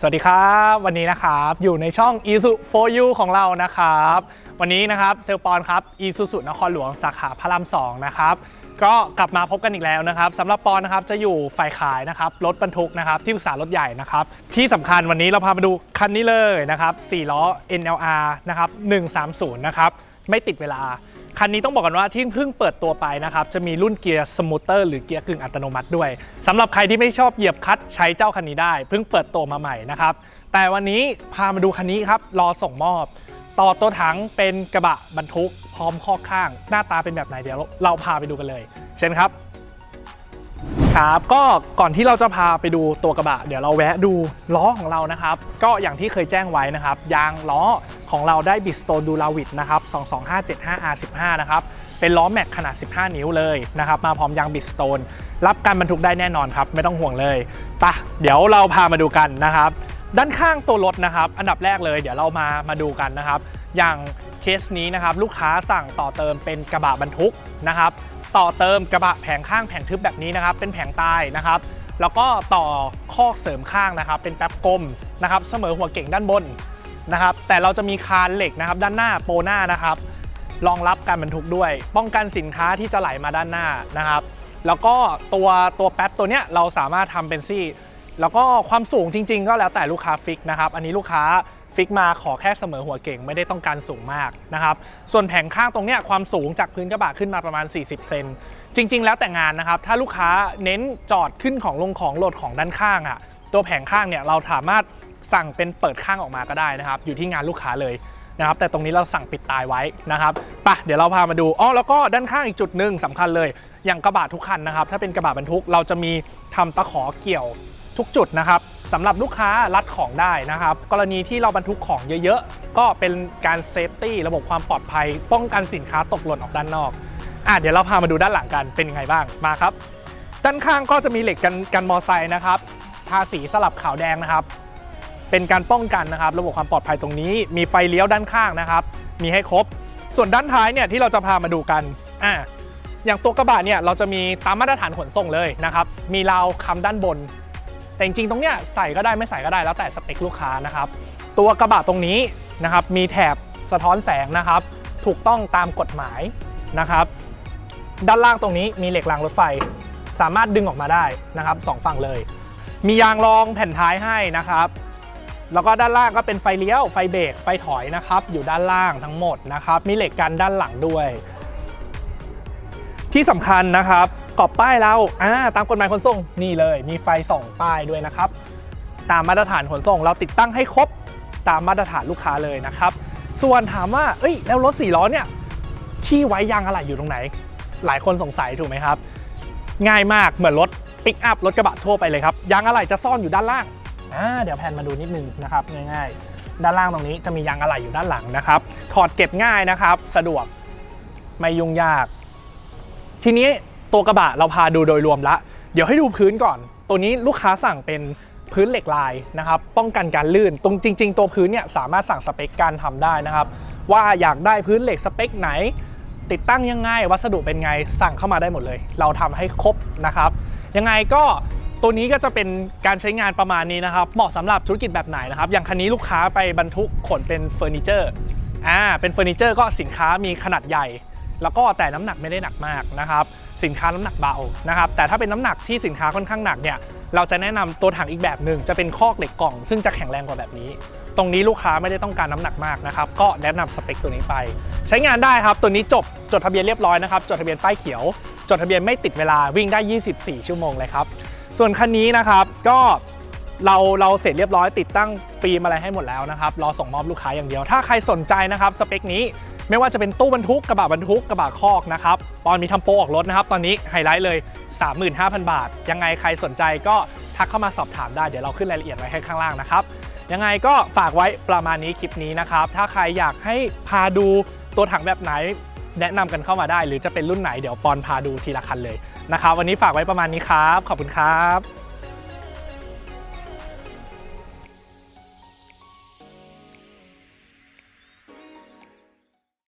สวัสดีครับ วันนี้นะครับอยู่ในช่อง i s u for you ของเรานะครับ วันนี้นะครับเซลปอนครับ i s u สุนครหลวงสาขาพระราม2นะครับก็กลับมาพบกันอีกแล้วนะครับสำหรับปอนนะครับจะอยู่ฝ่ายขายนะครับรถบรรทุกนะครับที่ปรึกษารถใหญ่นะครับที่สำคัญวันนี้เราพามาดูคันนี้เลยนะครับ4ล้อ NLR นะครับ130นะครับไม่ติดเวลา คันนี้ต้องบอกกันว่าที่เพิ่งเปิดตัวไปนะครับ จะมีรุ่นเกียร์สมูทเตอร์หรือเกียร์กึ่งอัตโนมัติด้วยสำหรับใครที่ไม่ชอบเหยียบคัตใช้เจ้าคันนี้ได้ เพิ่งเปิดตัวมาใหม่นะครับ แต่วันนี้พามาดูคันนี้ครับ รอส่งมอบ ต่อตัวถังเป็นกระบะบรรทุก พร้อมข้อข้าง หน้าตาเป็นแบบไหนเดี๋ยวเราพาไปดูกันเลย เช่นครับ ครับ ก็ก่อนที่เราจะพาไปดูตัวกระบะ เดี๋ยวเราแวะดูล้อของเรานะครับ ก็อย่างที่เคยแจ้งไว้นะครับ ยางล้อของเราได้บิสโตนดูลาวิดนะครับ 22575R15 นะครับ เป็นล้อแม็กขนาด 15 นิ้วเลยนะครับ มาพร้อมยางบิสโตน รับการบรรทุกได้แน่นอนครับ ไม่ต้องห่วงเลยปะเดี๋ยวเราพามาดูกันนะครับ ด้านข้างตัวรถนะครับ อันดับแรกเลย เดี๋ยวเรามามาดูกันนะครับ อย่างเคสนี้นะครับลูกค้าสั่งต่อเติมเป็นกระบะบรรทุกนะครับ ต่อเติมกระบะแผงข้างแผงทึบแบบนี้นะครับ เป็นแผงใต้นะครับ แล้วก็ต่อข้อกเสริมข้างนะครับ เป็นแป๊บกลมนะครับ เสมอหัวเก่งด้านบนนะครับ แต่เราจะมีคานเหล็กนะครับ ด้านหน้าโปหน้านะครับรองรับการบรรทุกด้วย ป้องกันสินค้าที่จะไหลมาด้านหน้านะครับ แล้วก็ตัวตัวแป๊บตัวเนี้ยเราสามารถทำเป็นซี่ แล้วก็ความสูงจริง ๆ ก็แล้วแต่ลูกค้าฟิกนะครับ อันนี้ลูกค้า ฟิกมาขอแค่เสมอหัวเก่งไม่ได้ต้องการสูงมากนะครับ ส่วนแผงข้างตรงเนี้ยความสูงจากพื้นกระบะขึ้นมาประมาณ 40 เซนจริง ๆ แล้วแต่งานนะครับ ถ้าลูกค้าเน้นจอดขึ้นของลงของโหลดของด้านข้างอะ่ะตัวแผงข้างเนี่ยเราสามารถสั่งเป็นเปิดข้างออกมาก็ได้นะครับ อยู่ที่งานลูกค้าเลยนะครับแต่ตรงนี้เราสั่งปิดตายไว้นะครับไปะเดี๋ยวเราพามาดูอ๋อแล้วก็ด้านข้างอีกจุดหนึ่งสำคัญเลย อย่างกระบะทุกคันนะครับ ถ้าเป็นกระบะบรรทุกเราจะมีทำตะขอเกี่ยว ทุกจุดนะครับสำหรับลูกค้ารัดของได้นะครับ กรณีที่เราบรรทุกของเยอะๆ ก็เป็นการเซฟตี้ระบบความปลอดภัย ป้องกันสินค้าตกหล่นออกด้านนอกอะเดี๋ยวเราพามาดูด้านหลังกันเป็นยังไงบ้างมาครับ ด้านข้างก็จะมีเหล็กกันกันมอไซค์นะครับทาสีสลับขาวแดงนะครับ เป็นการป้องกันนะครับ ระบบความปลอดภัยตรงนี้ มีไฟเลี้ยวด้านข้างนะครับ มีให้ครบ ส่วนด้านท้ายเนี่ยที่เราจะพามาดูกันอะอย่างตัวกระบะเนี่ยเราจะมีตามมาตรฐานขนส่งเลยนะครับ มีราวค้ำด้านบน แต่จริงๆตรงเนี้ยใส่ก็ได้ไม่ใส่ก็ได้แล้วแต่สเปคลูกค้านะครับ ตัวกระบะตรงนี้นะครับมีแถบสะท้อนแสงนะครับ ถูกต้องตามกฎหมายนะครับ ด้านล่างตรงนี้มีเหล็กรางรถไฟ สามารถดึงออกมาได้นะครับสองฝั่งเลย มียางรองแผ่นท้ายให้นะครับแล้วก็ด้านล่างก็เป็นไฟเลี้ยว ไฟเบรก ไฟถอยนะครับ อยู่ด้านล่างทั้งหมดนะครับ มีเหล็กกันด้านหลังด้วย ที่สำคัญนะครับ กอบป้ายเราอ่าตามกฎหมายขนส่งนี่เลย มีไฟส่องป้ายด้วยนะครับ ตามมาตรฐานขนส่งเราติดตั้งให้ครบตามมาตรฐานลูกค้าเลยนะครับ ส่วนถามว่าเอ้ยแล้วรถสี่ล้อเนี่ยที่ไว้ยางอะไรอยู่ตรงไหน หลายคนสงสัยถูกไหมครับ ง่ายมากเหมือนรถปิกอัพรถกระบะทั่วไปเลยครับยางอะไรจะซ่อนอยู่ด้านล่างอ่าเดี๋ยวแพนมาดูนิดนึงนะครับง่ายๆ ด้านล่างตรงนี้จะมียางอะไหล่อยู่ด้านหลังนะครับ ถอดเก็บง่ายนะครับ สะดวกไม่ยุ่งยาก ทีนี้ ตัวกระบะเราพาดูโดยรวมละ เดี๋ยวให้ดูพื้นก่อน ตัวนี้ลูกค้าสั่งเป็นพื้นเหล็กลายนะครับป้องกันการลื่น ตรงจริง ๆ ตัวพื้นเนี่ยสามารถสั่งสเปคการทำได้นะครับ ว่าอยากได้พื้นเหล็กสเปคไหน ติดตั้งยังไงวัสดุเป็นไงสั่งเข้ามาได้หมดเลย เราทำให้ครบนะครับ ยังไงก็ตัวนี้ก็จะเป็นการใช้งานประมาณนี้นะครับ เหมาะสำหรับธุรกิจแบบไหนนะครับ อย่างคันนี้ลูกค้าไปบรรทุกขนเป็นเฟอร์นิเจอร์อ่าเป็นเฟอร์นิเจอร์ก็สินค้ามีขนาดใหญ่ แล้วก็แต่น้ำหนักไม่ได้หนักมากนะครับ สินค้าน้ำหนักเบานะครับแต่ถ้าเป็นน้ำหนักที่สินค้าค่อนข้างหนักเนี่ยเราจะแนะนำตัวถังอีกแบบหนึ่งจะเป็นคอกเหล็กกล่อง ซึ่งจะแข็งแรงกว่าแบบนี้ ตรงนี้ลูกค้าไม่ได้ต้องการน้ำหนักมากนะครับ ก็แนะนำสเปคตัวนี้ไป ใช้งานได้ครับ ตัวนี้จบจดทะเบียนเรียบร้อยนะครับ จดทะเบียนป้ายเขียว จดทะเบียนไม่ติดเวลาวิ่งได้ 24 ชั่วโมงเลยครับ ส่วนคันนี้นะครับก็เราเราเสร็จเรียบร้อยติดตั้งฟิล์มอะไรให้หมดแล้วนะครับรอส่งมอบลูกค้าอย่างเดียว ถ้าใครสนใจนะครับสเปคนี้ ไม่ว่าจะเป็นตู้บรรทุกกระบะบรรทุกกระบะคอกนะครับปอนมีทำโปรออกรถนะครับ ตอนนี้ไฮไลท์เลย 35,000 บาท ยังไงใครสนใจก็ทักเข้ามาสอบถามได้เดี๋ยวเราขึ้นรายละเอียดไว้ให้ข้างล่างนะครับยังไงก็ฝากไว้ประมาณนี้คลิปนี้นะครับ ถ้าใครอยากให้พาดูตัวถังแบบไหน แนะนำกันเข้ามาได้ หรือจะเป็นรุ่นไหนเดี๋ยวปอนพาดูทีละคันเลยนะครับ วันนี้ฝากไว้ประมาณนี้ครับ ขอบคุณครับ